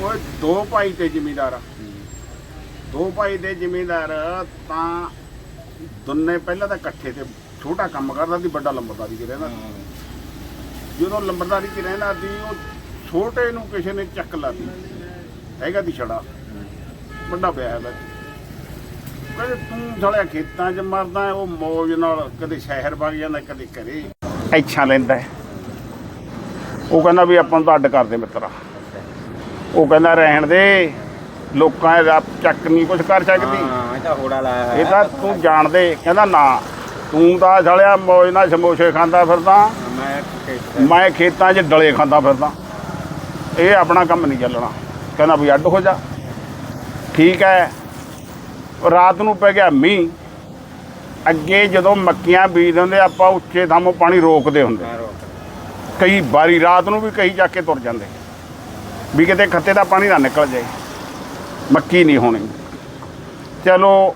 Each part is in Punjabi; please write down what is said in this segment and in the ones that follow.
ਉਹ ਦੋ ਭਾਈ ਤੇ ਜ਼ਿਮੀਂਦਾਰ ਆ। ਦੋ ਭਾਈ ਦੇ ਜ਼ਿਮੀਂਦਾਰ ਤਾਂ ਦੋਨੇ ਪਹਿਲਾਂ ਤਾਂ ਇਕੱਠੇ ਤੇ ਛੋਟਾ ਕੰਮ ਕਰਦਾ ਸੀ, ਵੱਡਾ ਲੰਬਰਦਾਰੀ 'ਚ ਰਹਿੰਦਾ ਜਦੋਂ ਲੰਬਰਦਾਰੀ 'ਚ ਰਹਿੰਦਾ ਸੀ, ਉਹ ਛੋਟੇ ਨੂੰ ਕਿਸੇ ਨੇ ਚੱਕ ਲਾਤੀ ਹੈਗਾ ਦੀ ਛੜਾ। ਵੱਡਾ ਪਿਆ ਹੈ ਕਹਿੰਦੇ, ਤੂੰ ਸਾਲਿਆ ਖੇਤਾਂ 'ਚ ਮਰਦਾ ਉਹ ਮੌਜ ਨਾਲ ਕਦੇ ਸ਼ਹਿਰ ਵਗ ਜਾਂਦਾ, ਕਦੇ ਘਰੇ। ਇੱਛਾ ਲੈਂਦਾ ਉਹ ਕਹਿੰਦਾ ਵੀ ਆਪਾਂ ਨੂੰ ਤਾਂ ਅੱਡ ਕਰ ਦੇ ਮਿੱਤਰਾ ਉਹ ਕਹਿੰਦਾ ਰਹਿਣ ਦੇ ਲੋਕਾਂ ਦਾ ਚੱਕ ਨਹੀਂ ਕੁਝ ਕਰ ਸਕਦੀ। ਹਾਂ ਇਹ ਤਾਂ ਹੋੜਾ ਲਾਇਆ ਹੋਇਆ। ਇਹ ਤਾਂ ਤੂੰ ਜਾਣਦੇ ਕਹਿੰਦਾ ਨਾ ਤੂੰ ਤਾਂ ਸਾਲਿਆ ਮੌਜ ਨਾਲ ਸਮੋਸੇ ਖਾਂਦਾ ਫਿਰਦਾ। ਮੈਂ ਖੇਤ ਮੈਂ ਖੇਤਾਂ 'ਚ ਡਲੇ ਖਾਂਦਾ ਫਿਰਦਾ। ਇਹ ਆਪਣਾ ਕੰਮ ਨਹੀਂ ਚੱਲਣਾ। ਕਹਿੰਦਾ ਵੀ ਅੱਡ ਹੋ ਜਾ। ਠੀਕ ਹੈ। ਰਾਤ ਨੂੰ ਪੈ ਗਿਆ ਮੀਂਹ। ਅੱਗੇ ਜਦੋਂ ਮੱਕੀਆਂ ਬੀਜ ਦਿੰਦੇ ਆਪਾਂ ਉੱਚੇ ਥਾਮੋਂ ਪਾਣੀ ਰੋਕਦੇ ਹੁੰਦੇ। ਮੈਂ ਰੋਕ ਕਈ ਵਾਰੀ ਰਾਤ ਨੂੰ ਵੀ ਕਈ ਜਾ ਕੇ ਤੁਰ ਜਾਂਦੇ। ਵੀ ਕਿਤੇ ਖੱਤੇ ਦਾ ਪਾਣੀ ਨਾ ਨਿਕਲ ਜਾਏ। ਮੱਕੀ ਨਹੀਂ ਹੋਣੀ। ਚਲੋ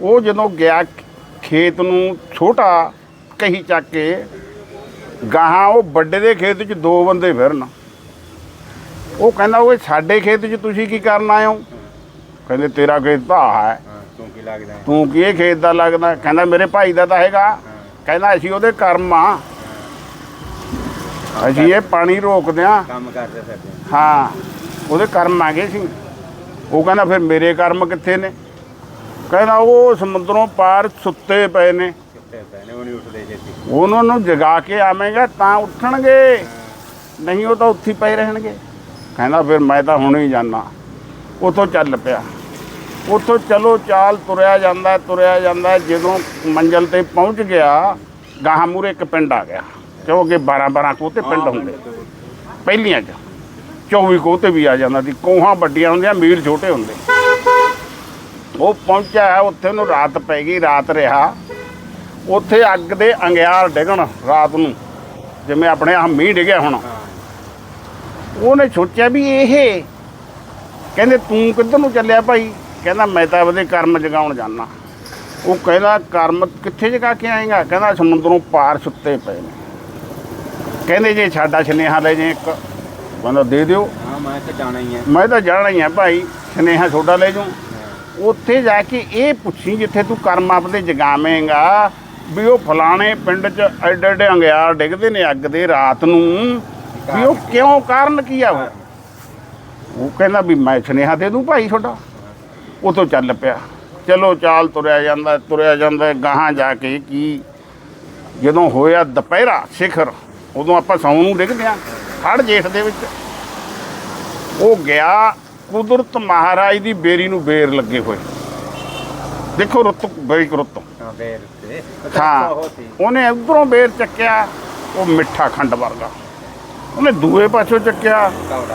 ਉਹ ਜਦੋਂ ਗਿਆ ਖੇਤ ਨੂੰ ਛੋਟਾ ਕਹੀ ਚੱਕ ਕੇ ਗਾਹਾਂ ਉਹ ਵੱਡੇ ਦੇ ਖੇਤ 'ਚ ਦੋ ਬੰਦੇ ਫਿਰਨ। ਉਹ ਕਹਿੰਦਾ ਓਏ ਸਾਡੇ ਖੇਤ 'ਚ ਤੁਸੀਂ ਕੀ ਕਰਨ ਆਏ ਹੋ? ਕਹਿੰਦੇ ਤੇਰਾ ਖੇਤ ਤਾਂ ਹੈ। ਤੂੰ ਕੀ ਲੱਗਦਾ? ਤੂੰ ਕੀ ਇਹ ਖੇਤ ਦਾ ਲੱਗਦਾ ਕਹਿੰਦਾ ਮੇਰੇ ਭਾਈ ਦਾ ਤਾਂ ਹੈਗਾ। ਕਹਿੰਦਾ ਅਸੀਂ ਉਹਦੇ ਕਰਮ ਆ। ਅਸੀਂ ਇਹ ਪਾਣੀ ਰੋਕਦੇ ਆ ਕੰਮ ਕਰਦੇ ਫਿਰਦੇ ਹਾਂ ਉਹਦੇ ਕਰਮ ਆ ਗਏ ਸੀ। ਉਹ ਕਹਿੰਦਾ ਫਿਰ ਮੇਰੇ ਕਰਮ ਕਿੱਥੇ ਨੇ? ਕਹਿੰਦਾ ਉਹ ਸਮੁੰਦਰੋਂ ਪਾਰ ਸੁੱਤੇ ਪਏ ਨੇ। ਕਿੱਥੇ ਪਏ ਨੇ ਉਹ ਨਹੀਂ ਉੱਠਦੇ ਛੇਤੀ। ਉਹਨਾਂ ਨੂੰ ਜਗਾ ਕੇ ਆਵੇਂਗਾ ਤਾਂ ਉੱਠਣਗੇ। ਨਹੀਂ ਉਹ ਤਾਂ ਉੱਥੇ ਪਏ ਰਹਿਣਗੇ। ਕਹਿੰਦਾ ਫਿਰ ਮੈਂ ਤਾਂ ਹੁਣ ਹੀ ਜਾਣਾ ਉਥੋਂ ਚੱਲ ਪਿਆ। ਉਥੋਂ ਚਲੋ ਚਾਲ ਤੁਰਿਆ ਜਾਂਦਾ ਤੁਰਿਆ ਜਾਂਦਾ। ਜਦੋਂ ਮੰਜ਼ਲ ਤੇ ਪਹੁੰਚ ਗਿਆ ਗਾਹਾਂ ਮੂਰੇ ਇੱਕ ਪਿੰਡ ਆ ਗਿਆ। ਕਿਉਂਕਿ 12 12 ਕੋਹ ਤੇ ਪਿੰਡ ਹੁੰਦੇ। ਪਹਿਲੀਆਂ 'ਚ। 24 ਕੋਹ ਤੇ ਵੀ ਆ ਜਾਂਦਾ ਸੀ। ਕੋਹਾਂ ਵੱਡੀਆਂ ਹੁੰਦੀਆਂ, ਮੀਲ ਛੋਟੇ ਹੁੰਦੇ। ਉਹ ਪਹੁੰਚਿਆ, ਉੱਥੇ ਉਹਨੂੰ ਰਾਤ ਪੈ ਗਈ, ਰਾਤ ਰਿਹਾ। ਉੱਥੇ ਅੱਗ ਦੇ ਅੰਗਿਆਰ ਡਿੱਗਣ ਰਾਤ ਨੂੰ। ਜਿਵੇਂ ਆਪਣੇ ਆ ਮੀਂਹ ਡਿੱਗਿਆ ਹੁਣ। ਉਹਨੇ ਸੋਚਿਆ ਵੀ ਇਹ, ਕਹਿੰਦੇ ਤੂੰ ਕਿੱਧਰ ਨੂੰ ਚੱਲਿਆ ਭਾਈ? ਕਹਿੰਦਾ ਮੈਂ ਤਾਂ ਆਪਦੇ ਕਰਮ ਜਗਾਉਣ ਜਾਣਾ ਉਹ ਕਹਿੰਦਾ, ਕਰਮ ਕਿੱਥੇ ਜਗਾ ਕੇ ਆਏਗਾ? ਕਹਿੰਦਾ, ਸਮੁੰਦਰੋਂ ਪਾਰ ਸੁੱਤੇ ਪਏ ਨੇ। ਕਹਿੰਦੇ, ਜੇ ਸਾਡਾ ਸੁਨੇਹਾ ਲੈ ਜੇ ਇੱਕ ਕਹਿੰਦਾ ਦੇ ਦਿਓ। ਹਾਂ ਮੈਂ ਤਾਂ ਜਾਣਾ ਹੀ ਹੈ ਮੈਂ ਤਾਂ ਜਾਣਾ ਹੀ ਆ ਭਾਈ ਸੁਨੇਹਾ ਤੁਹਾਡਾ ਲੈ ਜਾਉ ਉੱਥੇ ਜਾ ਕੇ ਇਹ ਪੁੱਛੀ ਜਿੱਥੇ ਤੂੰ ਕਰਮ ਆਪਦੇ ਜਗਾਵੇਂਗਾ ਵੀ ਉਹ ਫਲਾਣੇ ਪਿੰਡ 'ਚ ਐਡੇ ਐਡੇ ਅੰਗਿਆਰ ਡਿੱਗਦੇ ਨੇ ਅੱਗ ਦੇ ਰਾਤ ਨੂੰ। ਵੀ ਉਹ ਕਿਉਂ ਕਾਰਨ ਕੀ ਆ ਉਹ? ਉਹ ਕਹਿੰਦਾ ਵੀ ਮੈਂ ਸੁਨੇਹਾ ਦੇ ਦੂੰ ਭਾਈ ਤੁਹਾਡਾ। ਉਹ ਤੋਂ ਚੱਲ ਪਿਆ। ਚਲੋ ਚਾਲ ਤੁਰਿਆ ਜਾਂਦਾ ਤੁਰਿਆ ਜਾਂਦਾ ਗਾਹਾਂ ਜਾ ਕੇ ਕੀ। ਜਦੋਂ ਹੋਇਆ ਦੁਪਹਿਰਾ ਸਿਖਰ ਉਦੋਂ ਆਪਾਂ ਸੌਂ ਨੂੰ ਡਿੱਗਦੇ ਆ। ਹੜ ਜੇਠ ਦੇ ਵਿੱਚ। ਉਹ ਗਿਆ ਕੁਦਰਤ ਮਹਾਰਾਜ ਦੀ ਬੇਰੀ ਨੂੰ ਬੇਰ ਲੱਗੇ ਹੋਏ। ਦੇਖੋ ਰੁੱਤ ਬਈ ਰੁੱਤ। ਹਾਂ ਉਹਨੇ ਉਧਰੋਂ ਬੇਰ ਚੱਕਿਆ ਉਹ ਮਿੱਠਾ ਖੰਡ ਵਰਗਾ। ਉਹਨੇ ਦੂਏ ਪਾਸੋਂ ਚੱਕਿਆ।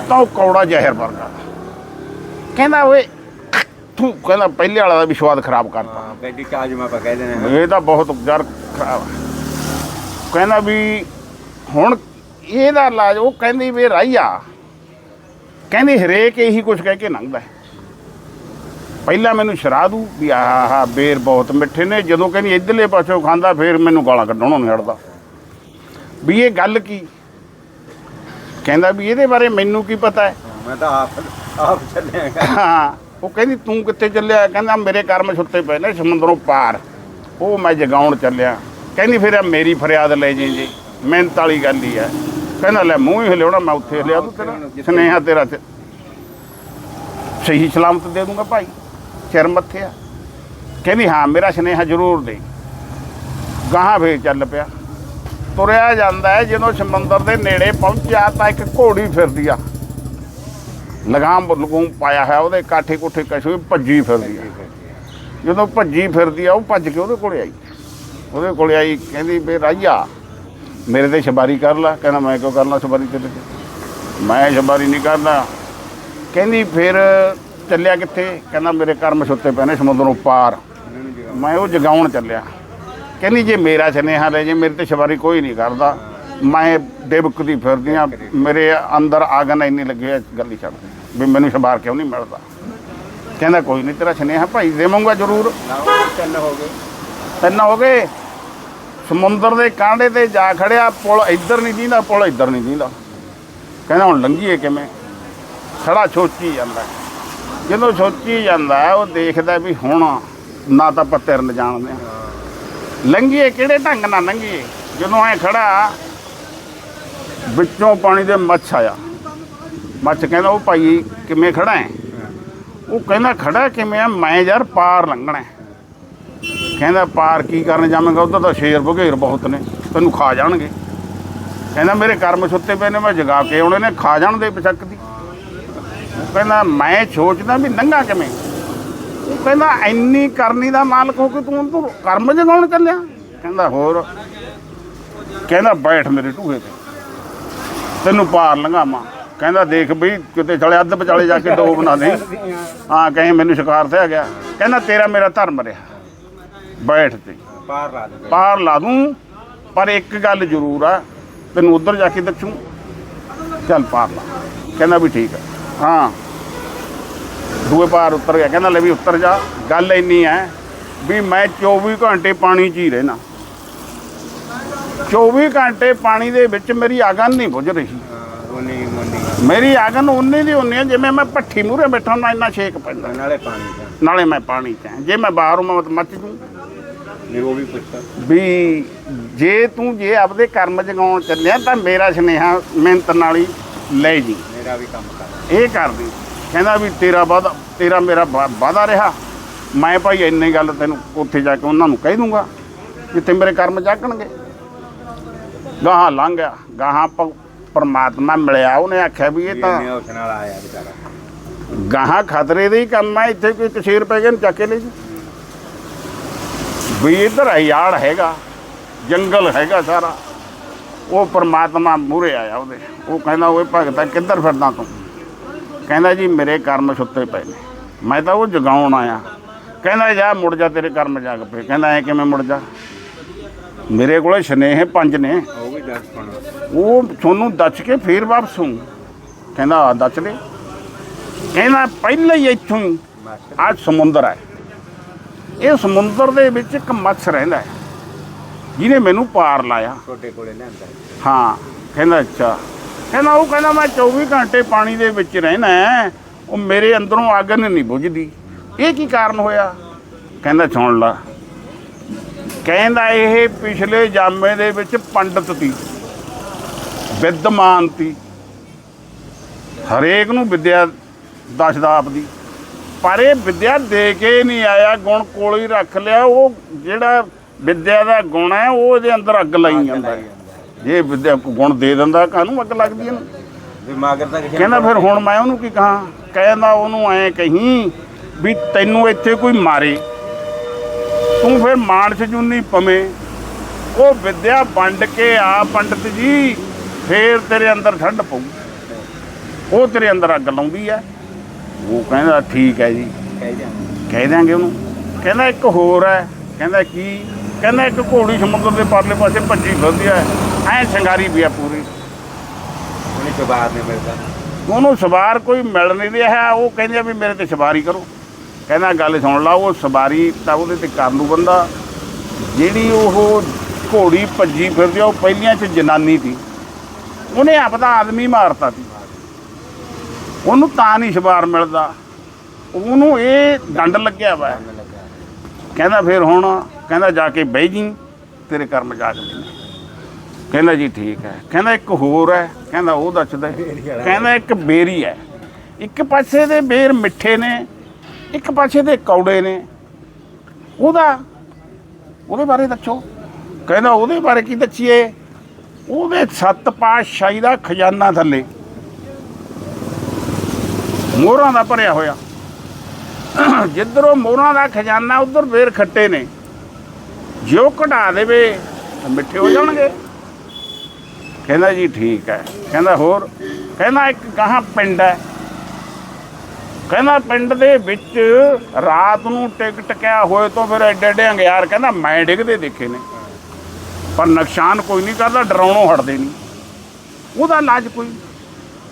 ਤਾਂ ਉਹ ਕੌੜਾ ਜ਼ਹਿਰ ਵਰਗਾ। ਕਹਿੰਦਾ ਓਏ ਤੂੰ ਕਹਿੰਦਾ ਪਹਿਲੇ ਵਾਲਾ ਦਾ ਵੀ ਸਵਾਦ ਖਰਾਬ ਕਰਤਾ। ਹਾਂ ਬੈਡੀ ਕਾਜ ਮੈਂ ਪਾ ਕਹਿੰਦੇ ਨੇ ਇਹ ਤਾਂ ਬਹੁਤ ਜ਼ਰ ਖਰਾਬ ਕਹਿੰਦਾ ਵੀ ਹੁਣ ਇਹਦਾ ਇਲਾਜ ਉਹ ਕਹਿੰਦੀ ਵੀ ਰਾਈਆ ਕਹਿੰਦੀ ਹਰੇਕ ਇਹੀ ਕੁਝ ਕਹਿ ਕੇ ਲੰਘਦਾ ਹੈ। ਪਹਿਲਾਂ ਮੈਨੂੰ ਸ਼ਰਾਦੂ ਵੀ ਆਹ ਬੇਰ ਬਹੁਤ ਮਿੱਠੇ ਨੇ ਜਦੋਂ ਕਹਿੰਦੀ ਇਧਰਲੇ ਪਾਸੋਂ ਖਾਂਦਾ ਫਿਰ ਮੈਨੂੰ ਗਾਲਾਂ ਕੱਢਣੋਂ ਨਹੀਂ ਹਟਦਾ। ਵੀ ਇਹ ਗੱਲ ਕੀ? ਕਹਿੰਦਾ ਵੀ ਇਹਦੇ ਬਾਰੇ ਮੈਨੂੰ ਕੀ ਪਤਾ ਹੈ? ਮੈਂ ਤਾਂ ਆਪ ਆਪ ਚੱਲਿਆ ਹਾਂ ਉਹ ਕਹਿੰਦੀ ਤੂੰ ਕਿੱਥੇ ਚੱਲਿਆ? ਕਹਿੰਦਾ ਮੇਰੇ ਕਰਮ ਸੁੱਤੇ ਪਏ ਨੇ ਸਮੁੰਦਰੋਂ ਪਾਰ। ਉਹ ਮੈਂ ਜਗਾਉਣ ਚੱਲਿਆ। ਕਹਿੰਦੀ ਫਿਰ ਮੇਰੀ ਫਰਿਆਦ ਲੈ ਜੇ ਜੀ। ਮਿਹਨਤ ਵਾਲੀ ਗੱਲ ਹੀ ਹੈ। ਕਹਿੰਦਾ, ਲੈ, ਮੂੰਹ ਹੀ ਹਿਲਾਉਣਾ, ਮੈਂ ਉੱਥੇ ਹਿਲਿਆ ਤੂੰ ਤੇਰਾ। ਸੁਨੇਹਾ ਤੇਰਾ ਤੇ ਸਹੀ ਸਲਾਮਤ ਦੇ ਦੂੰਗਾ ਭਾਈ, ਸਿਰ ਮੱਥੇ ਆ। ਕਹਿੰਦੀ, ਹਾਂ, ਮੇਰਾ ਸੁਨੇਹਾ ਜ਼ਰੂਰ ਦੇ। ਗਾਹਾਂ ਫੇਰ ਚੱਲ ਪਿਆ। ਤੁਰਿਆ ਜਾਂਦਾ ਹੈ, ਜਦੋਂ ਸਮੁੰਦਰ ਦੇ ਨੇੜੇ ਪਹੁੰਚਿਆ ਤਾਂ ਇੱਕ ਘੋੜੀ ਫਿਰਦੀ ਆ। ਲਗਾਮ ਲਗੂਮ ਪਾਇਆ ਹੈ ਉਹਦੇ ਕਾਠੇ ਕੋਠੇ ਕਸ਼ੂ ਭੱਜੀ ਫਿਰਦੀ ਆ। ਜਦੋਂ ਭੱਜੀ ਫਿਰਦੀ ਆ, ਉਹ ਭੱਜ ਕੇ ਉਹਦੇ ਕੋਲੇ ਆਈ। ਉਹਦੇ ਕੋਲੇ ਆਈ, ਕਹਿੰਦੀ, ਵੀ ਰਾਈਆ ਮੇਰੇ ਤੇ ਸ਼ਬਾਰੀ ਕਰ ਲੈ ਕਹਿੰਦਾ ਮੈਂ ਕਿਉਂ ਕਰਨਾ ਸ਼ਬਾਰੀ ਤੇਰੇ ਤੇ? ਮੈਂ ਸ਼ਬਾਰੀ ਨਹੀਂ ਕਰਦਾ। ਕਹਿੰਦੀ ਫਿਰ ਚੱਲਿਆ ਕਿੱਥੇ? ਕਹਿੰਦਾ ਮੇਰੇ ਕਰਮ ਸੁੱਤੇ ਪਏ ਨੇ ਸਮੁੰਦਰੋਂ ਪਾਰ। ਮੈਂ ਉਹ ਜਗਾਉਣ ਚੱਲਿਆ। ਕਹਿੰਦੀ ਜੇ ਮੇਰਾ ਸੁਨੇਹਾ ਲੈ ਜੇ ਮੇਰੇ ਤੇ ਸ਼ਬਾਰੀ ਕੋਈ ਨਹੀਂ ਕਰਦਾ। ਮੈਂ ਡਿਬਕਦੀ ਫਿਰਦੀ ਆ ਮੇਰੇ ਅੰਦਰ ਆਗਨ ਇੰਨੀ ਲੱਗੀ ਹੈ ਗੱਲ ਹੀ ਛੱਡ ਵੀ ਮੈਨੂੰ ਸ਼ਬਾਰ ਕਿਉਂ ਨਹੀਂ ਮਿਲਦਾ? ਕਹਿੰਦਾ ਕੋਈ ਨਹੀਂ ਤੇਰਾ ਸੁਨੇਹਾ ਭਾਈ ਦੇਵਾਂਗਾ ਜ਼ਰੂਰ। ਤਿੰਨ ਹੋ ਗਏ। ਤਿੰਨ ਹੋ ਗਏ? ਸਮੁੰਦਰ ਦੇ ਕਾਂਢੇ ਤੇ ਜਾ ਖੜਿਆ, ਪੁਲ ਇੱਧਰ ਨਹੀਂ ਦੀਂਦਾ, ਪੁਲ ਇੱਧਰ ਨਹੀਂ ਦੀਂਦਾ। ਕਹਿੰਦਾ, ਹੁਣ ਲੰਘੀਏ ਕਿਵੇਂ? ਖੜਾ ਸੋਚੀ ਜਾਂਦਾ। ਜਦੋਂ ਸੋਚੀ ਜਾਂਦਾ, ਉਹ ਦੇਖਦਾ ਵੀ ਹੁਣ ਨਾ ਤਾਂ ਆਪਾਂ ਤਿਰਨ ਜਾਣਦੇ ਹਾਂ। ਲੰਘੀਏ ਕਿਹੜੇ ਢੰਗ ਨਾਲ ਲੰਘੀਏ? ਜਦੋਂ ਐ ਖੜਾ, ਵਿੱਚੋਂ ਪਾਣੀ ਦੇ ਮੱਛ ਆਇਆ। ਮੱਛ ਕਹਿੰਦਾ, ਉਹ ਭਾਈ, ਕਿਵੇਂ ਖੜਾ ਹੈ? ਉਹ ਕਹਿੰਦਾ ਖੜਾ ਕਿਵੇਂ ਆ? ਮੈਂ ਯਾਰ ਪਾਰ ਲੰਘਣਾ ਹੈ। ਕਹਿੰਦਾ ਪਾਰ ਕੀ ਕਰਨ ਜਾਵਾਂਗਾ? ਉਧਰ ਤਾਂ ਸ਼ੇਰ ਬਘੇਰ ਬਹੁਤ ਨੇ। ਤੈਨੂੰ ਖਾ ਜਾਣਗੇ। ਕਹਿੰਦਾ ਮੇਰੇ ਕਰਮ ਸੁੱਤੇ ਪਏ ਨੇ, ਮੈਂ ਜਗਾ ਕੇ ਆਉਣੇ ਨੇ, ਖਾ ਜਾਣ ਦੇ ਬਸ਼ੱਕ ਦੀ। ਕਹਿੰਦਾ, ਮੈਂ ਸੋਚਦਾ ਵੀ ਨੰਗਾ ਕਿਵੇਂ? ਉਹ ਕਹਿੰਦਾ, ਇੰਨੀ ਕਰਨੀ ਦਾ ਮਾਲਕ ਹੋ ਕੇ ਤੂੰ ਤੂੰ ਕਰਮ ਜਗਾਉਣ ਚੱਲਿਆ? ਕਹਿੰਦਾ, ਹੋਰ? ਕਹਿੰਦਾ, ਬੈਠ ਮੇਰੇ ਢੂਹੇ ਤੇ। ਤੈਨੂੰ ਪਾਰ ਲੰਘਾਵਾਂ। ਕਹਿੰਦਾ, ਦੇਖ ਬਈ, ਕਿਤੇ ਚਲੇ ਅੱਧ ਵਿਚਾਲੇ ਜਾ ਕੇ ਡੋਬ ਨਾ ਦੇ ਹਾਂ, ਕਹੀਂ ਮੈਨੂੰ ਸ਼ਿਕਾਰ ਤੇ ਆ ਗਿਆ। ਕਹਿੰਦਾ, ਤੇਰਾ ਮੇਰਾ ਧਰਮ ਰਿਹਾ। ਬੈਠ ਤੇ ਪਾਰ ਲਾ ਦੇ ਪਾਰ ਲਾ ਦੂੰ ਪਰ ਇੱਕ ਗੱਲ ਜ਼ਰੂਰ ਆ ਤੈਨੂੰ ਉਧਰ ਜਾ ਕੇ ਦੱਸੂ। ਚੱਲ ਪਾਰ ਲਾ। ਕਹਿੰਦਾ ਵੀ ਠੀਕ ਹੈ ਹਾਂ। ਦੂਏ ਪਾਰ ਉਤਰ ਗਿਆ। ਕਹਿੰਦਾ ਲੈ ਵੀ ਉੱਤਰ ਜਾ। ਗੱਲ ਇੰਨੀ ਹੈ ਵੀ ਮੈਂ 24 ਘੰਟੇ ਪਾਣੀ 'ਚ ਹੀ ਰਹਿਣਾ। 24 ਘੰਟੇ ਪਾਣੀ ਦੇ ਵਿੱਚ ਮੇਰੀ ਅਗਨ ਨਹੀਂ ਬੁਝ ਰਹੀ। ਮੇਰੀ ਅਗਨ ਉਨੀ ਦੀ ਉਨੀ ਹੈ ਜਿਵੇਂ ਮੈਂ ਭੱਠੀ ਮੂਹਰੇ ਬੈਠਾ ਨਾ ਇੰਨਾ ਛੇਕ ਪੈਂਦਾ। ਨਾਲੇ ਪਾਣੀ ਨਾਲੇ ਮੈਂ ਪਾਣੀ 'ਚ ਜੇ ਮੈਂ ਬਾਹਰੋਂ ਮੈਂ ਮੱਚ ਜੂ ਨਹੀਂ ਉਹ ਵੀ ਪੁੱਛਦਾ ਵੀ ਜੇ ਤੂੰ ਜੇ ਆਪਦੇ ਕਰਮ ਜਗਾਉਣ ਚੱਲਿਆ ਤਾਂ ਮੇਰਾ ਸੁਨੇਹਾ ਮਿਹਨਤ ਨਾਲ ਹੀ ਲੈ ਜੀ। ਮੇਰਾ ਵੀ ਕੰਮ ਕਰ। ਇਹ ਕਰਦੀ ਕਹਿੰਦਾ ਵੀ ਤੇਰਾ ਵਾਦਾ ਤੇਰਾ ਮੇਰਾ ਵਾ- ਵਾਦਾ ਰਿਹਾ। ਮੈਂ ਭਾਈ ਇੰਨੀ ਗੱਲ ਤੈਨੂੰ ਉੱਥੇ ਜਾ ਕੇ ਉਹਨਾਂ ਨੂੰ ਕਹਿ ਦੂੰਗਾ ਜਿੱਥੇ ਮੇਰੇ ਕਰਮ ਜਾਗਣਗੇ। ਗਾਹਾਂ ਲੰਘ ਗਿਆ। ਗਾਹਾਂ ਪ- ਪਰਮਾਤਮਾ ਮਿਲਿਆ। ਉਹਨੇ ਆਖਿਆ ਵੀ ਇਹ ਤਾਂ ਇਹਨੇ ਉਸ ਨਾਲ ਆਇਆ ਵਿਚਾਰਾ। ਗਾਹਾਂ ਖਤਰੇ ਦੇ ਹੀ ਕੰਮ ਹੈ ਇੱਥੇ ਕੋਈ ਕਸ਼ੀਰ ਪੈ ਗਏ ਨੂੰ ਚੱਕ ਕੇ ਲੈ ਜੀ। ਵੀ ਇੱਧਰ ਹਯਾੜ ਹੈਗਾ, ਜੰਗਲ ਹੈਗਾ ਸਾਰਾ। ਉਹ ਪਰਮਾਤਮਾ ਮੂਹਰੇ ਆਇਆ ਉਹਦੇ। ਉਹ ਕਹਿੰਦਾ, ਓਏ ਭਗਤਾ, ਕਿੱਧਰ ਫਿਰਦਾ ਤੂੰ? ਕਹਿੰਦਾ, ਜੀ, ਮੇਰੇ ਕਰਮ ਸੁੱਤੇ ਪਏ ਨੇ। ਮੈਂ ਤਾਂ ਉਹ ਜਗਾਉਣ ਆਇਆ। ਕਹਿੰਦਾ, ਜਾ, ਮੁੜ ਜਾ, ਤੇਰੇ ਕਰਮ ਜਾਗ ਪਏ। ਕਹਿੰਦਾ, ਐ ਕਿਵੇਂ ਮੁੜ ਜਾ? ਮੇਰੇ ਕੋਲੇ ਸਨੇਹ ਪੰਜ ਨੇ। ਉਹ ਤੁਹਾਨੂੰ ਦੱਚ ਕੇ ਫੇਰ ਵਾਪਸ ਹੂੰ ਕਹਿੰਦਾ ਆ ਦੱਸ ਲੈ ਕਹਿੰਦਾ, ਪਹਿਲਾਂ ਹੀ ਇੱਥੋਂ ਹੀ ਆ ਸਮੁੰਦਰ ਹੈ। ਇਹ ਸਮੁੰਦਰ ਦੇ ਵਿੱਚ ਇੱਕ ਮੱਛ ਰਹਿੰਦਾ ਹੈ। ਜਿਹਨੇ ਮੈਨੂੰ ਪਾਰ ਲਾਇਆ। ਛੋਟੇ ਕੋਲੇ ਲਿਆਂਦਾ ਹਾਂ। ਕਹਿੰਦਾ ਅੱਛਾ। ਕਹਿੰਦਾ ਉਹ ਕਹਿੰਦਾ ਮੈਂ 24 ਘੰਟੇ ਪਾਣੀ ਦੇ ਵਿੱਚ ਰਹਿਣਾ ਹੈ। ਉਹ ਮੇਰੇ ਅੰਦਰੋਂ ਅੱਗ ਨਹੀਂ ਬੁਝਦੀ। ਇਹ ਕੀ ਕਾਰਨ ਹੋਇਆ? ਕਹਿੰਦਾ ਸੁਣ ਲਾ। ਕਹਿੰਦਾ ਇਹ ਪਿਛਲੇ ਜਾਮੇ ਦੇ ਵਿੱਚ ਪੰਡਤ ਤੀ। ਵਿਦਮਾਨ ਤੀ। ਹਰੇਕ ਨੂੰ ਵਿਦਿਆ ਦੱਸਦਾ ਆਪਦੀ ਪਰ ਇਹ ਵਿਦਿਆ ਦੇ ਕੇ ਨਹੀਂ ਆਇਆ ਗੁਣ ਕੋਲ ਹੀ ਰੱਖ ਲਿਆ ਉਹ ਜਿਹੜਾ ਵਿਦਿਆ ਦਾ ਗੁਣ ਹੈ ਉਹ ਇਹਦੇ ਅੰਦਰ ਅੱਗ ਲਾਈ ਜਾਂਦਾ ਹੈ। ਜੇ ਵਿਦਿਆ ਗੁਣ ਦੇ ਦਿੰਦਾ ਕਾਹਨੂੰ ਅੱਗ ਲੱਗਦੀ ਇਹਨੂੰ? ਵੀ ਮਾਗਰ ਤਾਂ ਕਹਿੰਦਾ ਫਿਰ ਹੁਣ ਮੈਂ ਉਹਨੂੰ ਕੀ ਕਹਾਂ? ਕਹਿੰਦਾ ਉਹਨੂੰ ਐ ਕਹੀਂ ਵੀ ਤੈਨੂੰ ਇੱਥੇ ਕੋਈ ਮਾਰੇ। ਤੂੰ ਫਿਰ ਮਾਨਸ ਜੂਨੀ ਪਵੇਂ। ਉਹ ਵਿਦਿਆ ਵੰਡ ਕੇ ਆ ਪੰਡਤ ਜੀ ਫੇਰ ਤੇਰੇ ਅੰਦਰ ਠੰਡ ਪਊ। ਉਹ ਤੇਰੇ ਅੰਦਰ ਅੱਗ ਲਾਉਂਦੀ ਐ ਉਹ ਕਹਿੰਦਾ ਠੀਕ ਹੈ ਜੀ। ਕਹਿ ਦਿਆਂਗੇ। ਉਹਨੂੰ। ਕਹਿੰਦਾ ਇੱਕ ਹੋਰ ਹੈ। ਕਹਿੰਦਾ ਕੀ? ਕਹਿੰਦਾ ਇੱਕ ਘੋੜੀ ਸਮੁੰਦਰ ਦੇ ਪਰਲੇ ਪਾਸੇ ਭੱਜੀ ਫਿਰਦੀ ਐ ਐ ਸ਼ਿੰਗਾਰੀ ਵੀ ਆ ਪੂਰੀ। ਉਹਨੇ ਜਵਾਬ ਨਹੀਂ ਮਿਲਦਾ। ਉਹਨੂੰ ਸਵਾਰ ਕੋਈ ਮਿਲ ਨਹੀਂ ਰਿਹਾ ਉਹ ਕਹਿੰਦੇ ਆ ਵੀ ਮੇਰੇ ਤੇ ਸਵਾਰੀ ਕਰੋ। ਕਹਿੰਦਾ ਗੱਲ ਸੁਣ ਲਾ ਉਹ ਸਵਾਰੀ ਤਾਂ ਉਹਦੇ ਤੇ ਕਰ ਲੂ ਬੰਦਾ। ਜਿਹੜੀ ਉਹ ਘੋੜੀ ਭੱਜੀ ਫਿਰਦੀ ਆ ਉਹ ਪਹਿਲੀਆਂ ਚ ਜਨਾਨੀ ਸੀ। ਉਹਨੇ ਆਪਦਾ ਆਦਮੀ ਮਾਰਤਾ ਸੀ। ਉਹਨੂੰ ਤਾਂ ਨਹੀਂ ਸਵਾਰ ਮਿਲਦਾ। ਉਹਨੂੰ ਇਹ ਡੰਡ ਲੱਗਿਆ ਵਾ। ਕਹਿੰਦਾ ਫਿਰ ਹੁਣ, ਕਹਿੰਦਾ ਜਾ ਕੇ ਬਹਿ ਜੀ, ਤੇਰੇ ਕਰਮ ਜਾਗਦੇ ਨੇ ਕਹਿੰਦਾ ਜੀ ਠੀਕ ਹੈ। ਕਹਿੰਦਾ ਇੱਕ ਹੋਰ ਹੈ, ਕਹਿੰਦਾ ਉਹ ਦੱਸਦਾ ਕਹਿੰਦਾ ਇੱਕ ਬੇਰੀ ਹੈ। ਇੱਕ ਪਾਸੇ ਦੇ ਬੇਰ ਮਿੱਠੇ ਨੇ, ਇੱਕ ਪਾਸੇ ਦੇ ਕੌੜੇ ਨੇ। ਉਹਦਾ, ਉਹਦੇ ਬਾਰੇ ਦੱਸੋ। ਕਹਿੰਦਾ ਉਹਦੇ ਬਾਰੇ ਕੀ ਦੱਸੀਏ? ਉਹਦੇ ਸੱਤ ਪਾਤਸ਼ਾਹੀ ਦਾ ਖਜ਼ਾਨਾ ਥੱਲੇ। ਮੋਹਰਾਂ ਦਾ ਭਰਿਆ ਹੋਇਆ। ਜਿੱਧਰੋਂ ਮੋਹਰਾਂ ਦਾ ਖਜ਼ਾਨਾ, ਉਧਰ ਫੇਰ ਖੱਟੇ ਨੇ। ਜਿਉ ਕਢਾ ਦੇਵੇ, ਤਾਂ ਮਿੱਠੇ ਹੋ ਜਾਣਗੇ। ਕਹਿੰਦਾ ਜੀ ਠੀਕ ਹੈ। ਕਹਿੰਦਾ ਹੋਰ, ਕਹਿੰਦਾ ਇੱਕ ਕਹਾਂ ਪਿੰਡ ਹੈ। ਕਹਿੰਦਾ ਪਿੰਡ ਦੇ ਵਿੱਚ ਰਾਤ ਨੂੰ ਟਿਕ ਟਕਿਆ ਹੋਏ ਤੋਂ ਫਿਰ ਐਡੇ ਐਡੇ ਅੰਗਿਆਰ ਕਹਿੰਦਾ ਮੈਂ ਡਿੱਗਦੇ ਦੇਖੇ ਨੇ। ਪਰ ਨੁਕਸਾਨ ਕੋਈ ਨਹੀਂ ਕਰਦਾ, ਡਰਾਉਣੋਂ ਹਟਦੇ ਨਹੀਂ। ਉਹਦਾ ਇਲਾਜ ਕੋਈ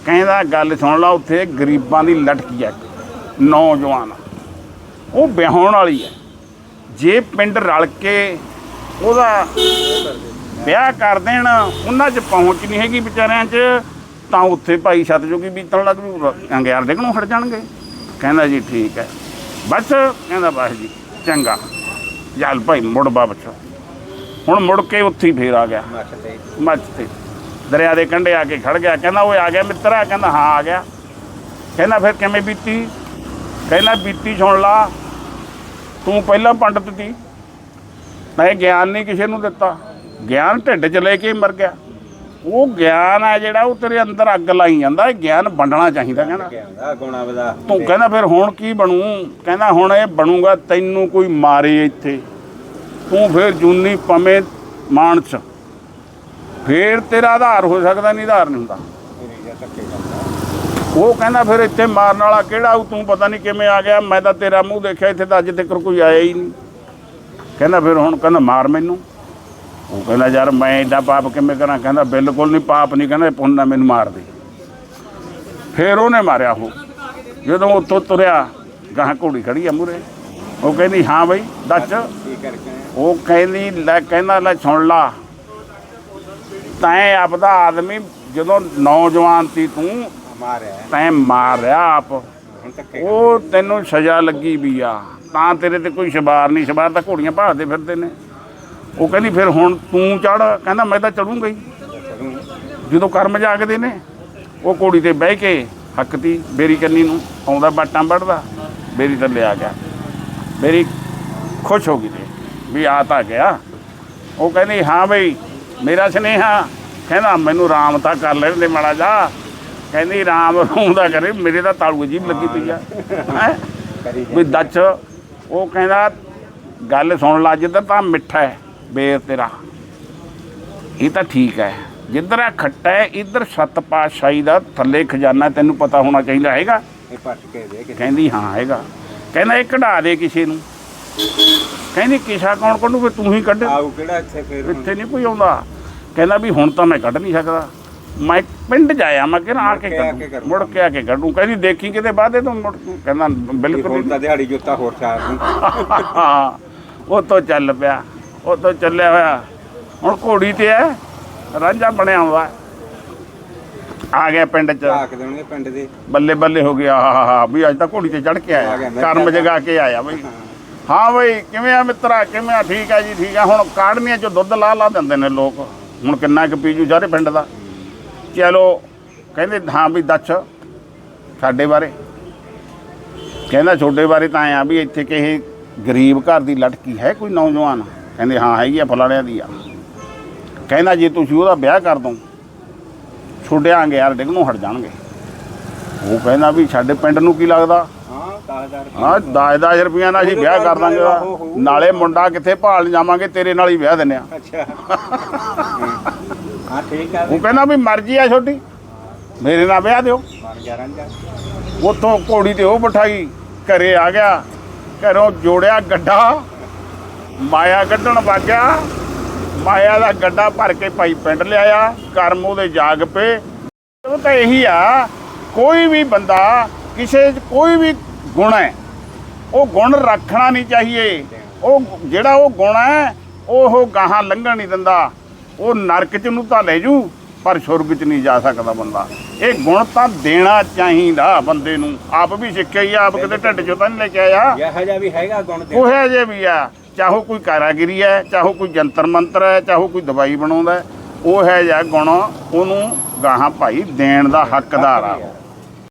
ਕਹਿੰਦਾ ਗੱਲ ਸੁਣ ਲਾ ਉੱਥੇ ਗਰੀਬਾਂ ਦੀ ਲਟਕੀ ਹੈ ਨੌਜਵਾਨ। ਉਹ ਵਿਆਹਣ ਵਾਲੀ ਹੈ ਜੇ ਪਿੰਡ ਰਲ ਕੇ ਉਹਦਾ ਵਿਆਹ ਕਰ ਦੇਣ ਉਹਨਾਂ 'ਚ ਪਹੁੰਚ ਨਹੀਂ ਹੈਗੀ ਵਿਚਾਰਿਆਂ 'ਚ ਤਾਂ ਉੱਥੇ ਭਾਈ ਸਤਜੋਗੀ ਬੀਤਣ ਲੱਗ ਜੂ ਅੰਗਿਆਰ ਡਿੱਗਣੋਂ ਹਟ ਜਾਣਗੇ। ਕਹਿੰਦਾ ਜੀ ਠੀਕ ਹੈ। ਬਸ ਕਹਿੰਦਾ ਬਸ ਜੀ ਚੰਗਾ। ਚੱਲ ਭਾਈ ਮੁੜ ਵਾਪਸ ਹੁਣ ਮੁੜ ਕੇ ਉੱਥੇ ਹੀ ਫੇਰ ਆ ਗਿਆ। ਮੱਛ ਤੇ। ਮੱਝ ਤੇ। ਦਰਿਆ ਦੇ ਕੰਢੇ ਆ ਕੇ ਖੜ ਗਿਆ, ਕਹਿੰਦਾ ਓਏ ਆ ਗਿਆ ਮਿੱਤਰਾ ਕਹਿੰਦਾ ਹਾਂ, ਆ ਗਿਆ। ਕਹਿੰਦਾ ਫਿਰ ਕਿਵੇਂ ਬੀਤੀ? ਕਹਿੰਦਾ ਬੀਤੀ ਸੁਣ ਲਾ, ਤੂੰ ਪਹਿਲਾਂ ਪੰਡਤ ਸੀ। ਮੈਂ ਗਿਆਨ ਨਹੀਂ ਕਿਸੇ ਨੂੰ ਦਿੱਤਾ। ਗਿਆਨ ਢਿੱਡ 'ਚ ਲੈ ਕੇ ਮਰ ਗਿਆ। ਉਹ ਗਿਆਨ ਹੈ ਜਿਹੜਾ, ਉਹ ਤੇਰੇ ਅੰਦਰ ਅੱਗ ਲਾਈ ਜਾਂਦਾ, ਇਹ ਗਿਆਨ ਵੰਡਣਾ ਚਾਹੀਦਾ, ਕਹਿੰਦਾ। ਗੁਣਾ ਵਧਾ ਤੂੰ ਕਹਿੰਦਾ ਫਿਰ ਹੁਣ ਕੀ ਬਣੂ? ਕਹਿੰਦਾ ਹੁਣ ਇਹ ਬਣੂਗਾ, ਤੈਨੂੰ ਕੋਈ ਮਾਰੇ ਇੱਥੇ। ਤੂੰ ਫਿਰ ਜੂਨੀ ਪਵੇਂ ਮਾਨਸ। ਫੇਰ ਤੇਰਾ ਆਧਾਰ ਹੋ ਸਕਦਾ ਨਹੀਂ ਆਧਾਰ ਨਹੀਂ ਹੁੰਦਾ। ਉਹ ਕਹਿੰਦਾ ਫਿਰ ਇੱਥੇ ਮਾਰਨ ਵਾਲਾ ਕਿਹੜਾ ਉਹ ਤੂੰ ਪਤਾ ਨਹੀਂ ਕਿਵੇਂ ਆ ਗਿਆ। ਮੈਂ ਤਾਂ ਤੇਰਾ ਮੂੰਹ ਦੇਖਿਆ ਇੱਥੇ ਤਾਂ ਅੱਜ ਤੱਕ ਕੋਈ ਆਇਆ ਹੀ ਨਹੀਂ। ਕਹਿੰਦਾ ਫਿਰ ਹੁਣ ਕਹਿੰਦਾ ਮਾਰ ਮੈਨੂੰ। ਉਹ ਕਹਿੰਦਾ ਯਾਰ ਮੈਂ ਐਡਾ ਪਾਪ ਕਿਵੇਂ ਕਰਾਂ? ਕਹਿੰਦਾ ਬਿਲਕੁਲ ਨਹੀਂ ਪਾਪ ਨਹੀਂ। ਕਹਿੰਦਾ ਪੁੰਨ ਨਾ ਮੈਨੂੰ ਮਾਰ ਦੇ। ਫਿਰ ਉਹਨੇ ਮਾਰਿਆ ਉਹ। ਜਦੋਂ ਉੱਥੋਂ ਤੁਰਿਆ ਗਾਂ ਘੋੜੀ ਖੜੀ ਆ ਮੂਰੇ ਉਹ ਕਹਿੰਦੀ ਹਾਂ ਬਈ ਦੱਸ? ਉਹ ਕਹਿੰਦੀ ਲੈ ਕਹਿੰਦਾ ਲੈ ਸੁਣ ਲਾ। ਤੈਂ ਆਪਦਾ ਆਦਮੀ ਜਦੋਂ ਨੌਜਵਾਨ ਸੀ ਤੂੰ ਮਾਰਿਆ। ਤੈਂ ਮਾਰਿਆ ਆਪ। ਉਹ ਤੈਨੂੰ ਸਜ਼ਾ ਲੱਗੀ ਵੀ ਆ। ਤਾਂ ਤੇਰੇ ਤੇ ਕੋਈ ਸ਼ਬਾਰ ਨਹੀਂ ਸ਼ਬਾਰ ਤਾਂ ਘੋੜੀਆਂ ਭਾਲਦੇ ਫਿਰਦੇ ਨੇ। ਉਹ ਕਹਿੰਦੀ ਫਿਰ ਹੁਣ ਤੂੰ ਚੜ ਕਹਿੰਦਾ ਮੈਂ ਤਾਂ ਚੜੂੰਗਾ ਹੀ। ਜਦੋਂ ਕਰਮ ਜਾਗਦੇ ਨੇ ਉਹ ਘੋੜੀ ਤੇ ਬਹਿ ਕੇ ਹੱਕਤੀ ਬੇਰੀ ਕੰਨੀ ਨੂੰ ਆਉਂਦਾ ਬਾਟਾਂ ਵੱਢਦਾ ਬੇਰੀ ਥੱਲੇ ਆ ਗਿਆ। ਬੇਰੀ ਖੁਸ਼ ਹੋ ਗਈ ਤੇ ਵੀ ਆ ਤਾਂ ਗਿਆ। ਉਹ ਕਹਿੰਦੀ ਹਾਂ ਬਈ ਮੇਰਾ ਸੁਨੇਹਾ ਕਹਿੰਦਾ ਮੈਨੂੰ ਰਾਮ ਤਾਂ ਕਰ ਲੈਣ ਦੇ ਮਾੜਾ ਜਾ। ਕਹਿੰਦੀ ਰਾਮ ਰੂਮ ਦਾ ਕਰੇ ਮੇਰੇ ਤਾਂ ਤਾਲੂ ਜੀ ਲੱਗੀ ਪਈ ਆ। ਵੀ ਦੱਸ ਉਹ ਕਹਿੰਦਾ ਗੱਲ ਸੁਣ ਲਾ ਜਿੱਧਰ ਤਾਂ ਮਿੱਠਾ ਹੈ ਬੇਰ ਤੇਰਾ। ਇਹ ਤਾਂ ਠੀਕ ਹੈ। ਜਿੱਧਰ ਆ ਖੱਟਾ ਹੈ ਇੱਧਰ ਸੱਤ ਪਾਤਸ਼ਾਹੀ ਦਾ ਥੱਲੇ ਖਜ਼ਾਨਾ ਤੈਨੂੰ ਪਤਾ ਹੋਣਾ ਚਾਹੀਦਾ ਹੈਗਾ। ਇਹ ਪੱਟ ਕੇ ਦੇ ਕਹਿੰਦੀ ਹਾਂ ਹੈਗਾ। ਕਹਿੰਦਾ ਇਹ ਕਢਾ ਦੇ ਕਿਸੇ ਨੂੰ। ਕਹਿੰਦੀ ਕਿਸਾ ਕੌਣ ਕੱਢੂ ਵੀ ਤੂੰ ਹੀ ਕੱਢ। ਆਉ ਕਿਹੜਾ ਇੱਥੇ ਫੇਰ ਹੁਣ? ਇੱਥੇ ਨਹੀਂ ਕੋਈ ਆਉਂਦਾ। ਕਹਿੰਦਾ ਵੀ ਹੁਣ ਤਾਂ ਮੈਂ ਕੱਢ ਨਹੀਂ ਸਕਦਾ। ਮੈਂ ਪਿੰਡ ਜਾਇਆ ਮੈਂ ਕਿਹਾ ਆ ਕੇ ਮੁੜ ਕੇ ਆ ਕੇ ਕੱਢੂ ਕਰੂੰਗਾ। ਮੁੜ ਕੇ ਆ ਕੇ ਕੱਢੂ। ਕਹਿੰਦੀ ਦੇਖੀ ਕਿਤੇ ਬਾਅਦੇ ਤੋਂ ਮੁੜ ਕਹਿੰਦਾ ਬਿਲਕੁਲ ਹੁਣ ਨਹੀਂ। ਤਾਂ ਦਿਹਾੜੀ ਜੁੱਤਾ ਹੋਰ ਚਾਰ ਨੂੰ ਹਾਂ ਉਹ ਤੋਂ ਚੱਲ ਪਿਆ। ਉਹ ਤੋਂ ਚੱਲਿਆ ਹੋਇਆ। ਹੁਣ ਘੋੜੀ ਤੇ ਹੈ ਰਾਂਝਾ ਬਣਿਆ ਹੋਇਆ। ਆ ਗਿਆ ਪਿੰਡ ਚ। ਝਾਕ ਦੇਣਗੇ ਪਿੰਡ ਦੇ। ਬੱਲੇ ਬੱਲੇ ਹੋ ਗਿਆ ਹਾ ਹਾ ਹਾ ਵੀ ਅੱਜ ਤਾਂ ਘੋੜੀ ਤੇ ਚੜ ਕੇ ਆ ਆਇਆ ਗਿਆ, ਮੈਂ ਕਰਮ ਕਿਹਾ ਜਗਾ ਕੇ ਆਇਆ ਬਈ। ਹਾਂ। ਹਾਂ ਬਈ, ਕਿਵੇਂ ਆ ਮਿੱਤਰਾ? ਕਿਵੇਂ ਆ? ਠੀਕ ਆ ਜੀ, ਠੀਕ ਆ। ਹੁਣ ਕਾੜਨੀਆਂ ਚੋਂ ਦੁੱਧ ਲਾ ਲਾ ਦਿੰਦੇ ਨੇ ਲੋਕ। ਹੁਣ ਕਿੰਨਾ ਕੁ ਪੀਜੂ ਸਾਰੇ ਪਿੰਡ ਦਾ। ਚਲੋ, ਕਹਿੰਦੇ, ਹਾਂ ਵੀ ਦੱਸ ਸਾਡੇ ਬਾਰੇ। ਕਹਿੰਦਾ ਛੋਡੇ ਬਾਰੇ ਤਾਂ ਆ ਵੀ ਇੱਥੇ ਕਿਸੇ ਗਰੀਬ ਘਰ ਦੀ ਲਟਕੀ ਹੈ ਕੋਈ ਨੌਜਵਾਨ? ਕਹਿੰਦੇ, ਹਾਂ, ਹੈਗੀ ਆ, ਫਲਾਣਿਆਂ ਦੀ ਆ। ਕਹਿੰਦਾ, ਜੇ ਤੁਸੀਂ ਉਹਦਾ ਵਿਆਹ ਕਰ ਦੋ, ਛੋਡਿਆਂਗੇ ਯਾਰ, ਡਿੱਗ ਨੂੰ ਹਟ ਜਾਣਗੇ। ਉਹ ਕਹਿੰਦਾ ਵੀ ਸਾਡੇ ਪਿੰਡ ਨੂੰ ਕੀ ਲੱਗਦਾ? ਹਾਂ 10000 ਹਾਂ 10-10 ਰੁਪਈਆ ਨਾਲ ਅਸੀਂ ਵਿਆਹ ਕਰ ਦਾਂਗੇ। ਉਹਦਾ। ਨਾਲੇ ਮੁੰਡਾ ਕਿੱਥੇ ਭਾਲ ਜਾਵਾਂਗੇ ਤੇਰੇ ਨਾਲ ਹੀ ਵਿਆਹ ਦਿੰਨੇ ਆ। ਅੱਛਾ। ਹਾਂ ਠੀਕ ਆ। ਉਹ ਕਹਿੰਦਾ ਵੀ ਮਰਜ਼ੀ ਆ ਛੋਟੀ ਮੇਰੇ ਨਾਲ ਵਿਆਹ ਦਿਓ। 11 ਜਾ ਉੱਥੋਂ ਘੋੜੀ ਤੇ ਉਹ ਬਿਠਾਈ ਘਰੇ ਆ ਗਿਆ ਘਰੋਂ ਜੋੜਿਆ ਗੱਡਾ ਮਾਇਆ ਕੱਢਣ ਵਾਗਿਆ। ਮਾਇਆ ਦਾ ਗੱਡਾ ਭਰ ਕੇ ਭਾਈ ਪਿੰਡ ਲਿਆਇਆ ਕਰਮ ਉਹਦੇ ਜਾਗ ਪਏ। ਉਹ ਤਾਂ ਇਹੀ ਆ ਕੋਈ ਵੀ ਬੰਦਾ ਕਿਸੇ 'ਚ ਕੋਈ ਵੀ ਗੁਣ ਹੈ। ਉਹ ਗੁਣ ਰੱਖਣਾ ਨਹੀਂ ਚਾਹੀਏ। ਉਹ ਜਿਹੜਾ ਉਹ ਗੁਣ ਹੈ ਉਹ ਗਾਹਾਂ ਲੰਘਣ ਨਹੀਂ ਦਿੰਦਾ। ਉਹ ਨਰਕ 'ਚ ਨੂੰ ਤਾਂ ਲੈ ਜੂ ਪਰ ਸੁਰਗ 'ਚ ਨਹੀਂ ਜਾ ਸਕਦਾ ਬੰਦਾ। ਇਹ ਗੁਣ ਤਾਂ ਦੇਣਾ ਚਾਹੀਦਾ ਬੰਦੇ ਨੂੰ। ਆਪ ਵੀ ਸਿੱਖਿਆ ਹੀ ਆਪ ਕਿਤੇ ਢਿੱਡ 'ਚੋਂ ਤਾਂ ਨਹੀਂ ਲੈ ਕੇ ਆਇਆ। ਇਹ ਹਜਾ ਵੀ ਹੈਗਾ ਗੁਣ ਤੇ ਉਹ ਹੈ ਜੇ ਵੀ ਆ। ਚਾਹੋ ਕੋਈ ਕਾਰਾਗਰੀ ਹੈ ਚਾਹੋ ਕੋਈ ਜੰਤਰ ਮੰਤਰ ਹੈ ਚਾਹੋ ਕੋਈ ਦਵਾਈ ਬਣਾਉਂਦਾ ਉਹ ਹੈ ਜਾਂ ਗੁਣ ਉਹਨੂੰ ਗਾਹਾਂ ਭਾਈ ਦੇਣ ਦਾ ਹੱਕਦਾਰ ਆ।